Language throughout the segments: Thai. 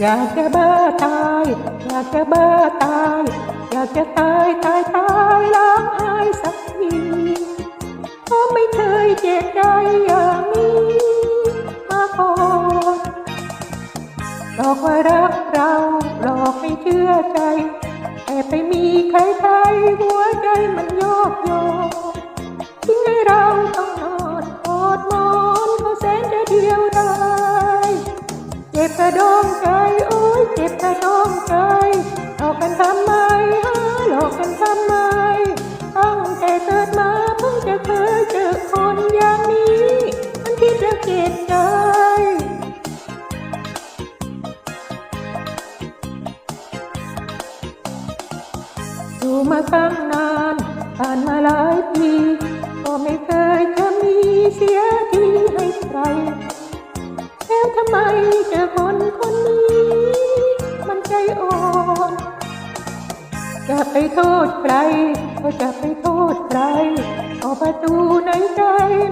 อยากจะบ้าตาย อยากจะบ้าตาย อยากจะตายตายตายร้องไห้สักทีเพราะไม่เคยเจ็บใจอย่างนี้มาก่อนหลอกว่ารักเราหลอกให้เชื่อใจแต่ไปมีใครใครหัวใจมันโยกโยก เจ็บกระดองใจโอ้ยเจ็บกระดองใจหลอกกันทำไมฮะหลอกกันทำไมตั้งแต่เกิดมาเพิ่งจะเคยเจอคนอย่างนี้ มันคิดแล้วเจ็บใจอยู่มาตั้งนานผ่านมาหลายปีก็ไม่เคย ไปโทษใครก็จะไปโทษใครก็ประตูในใจ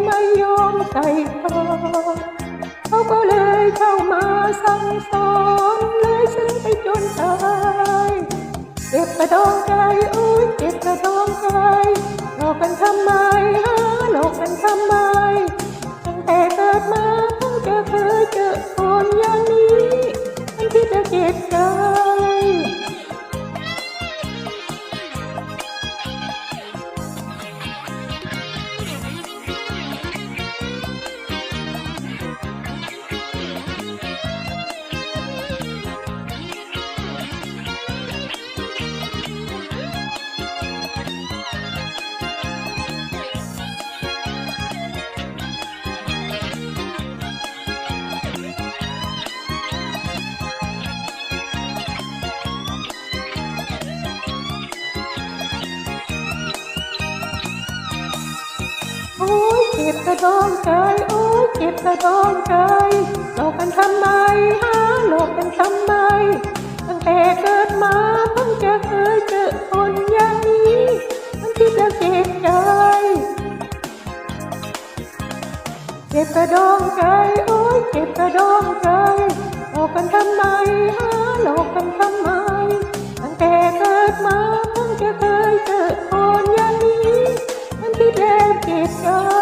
ไม่ยอมใส่ตอนเขาก็เลยเข้ามาสั่งสอนเลยฉันไปจนตายเจ็บกระดองใจโอ้ยเจ็บกระดองใจหลอกกันทำไมฮะหลอกกันทำไม โอ้ยเจ็บกระดองใจโอ้ยเจ็บกระดองใจหลอกกันทำไมฮะหลอกกันทำไม ตั้งแต่เกิดมาเพิ่งจะเคยเจอคนอย่างนี้มันคิดแล้วเจ็บใจเจ็บกระดองใจโอ้ยเจ็บกระดองใจหลอกกันทำไมฮะหลอกกันทำไม ตั้งแต่เกิดมาเพิ่งจะเคยเจอคน อ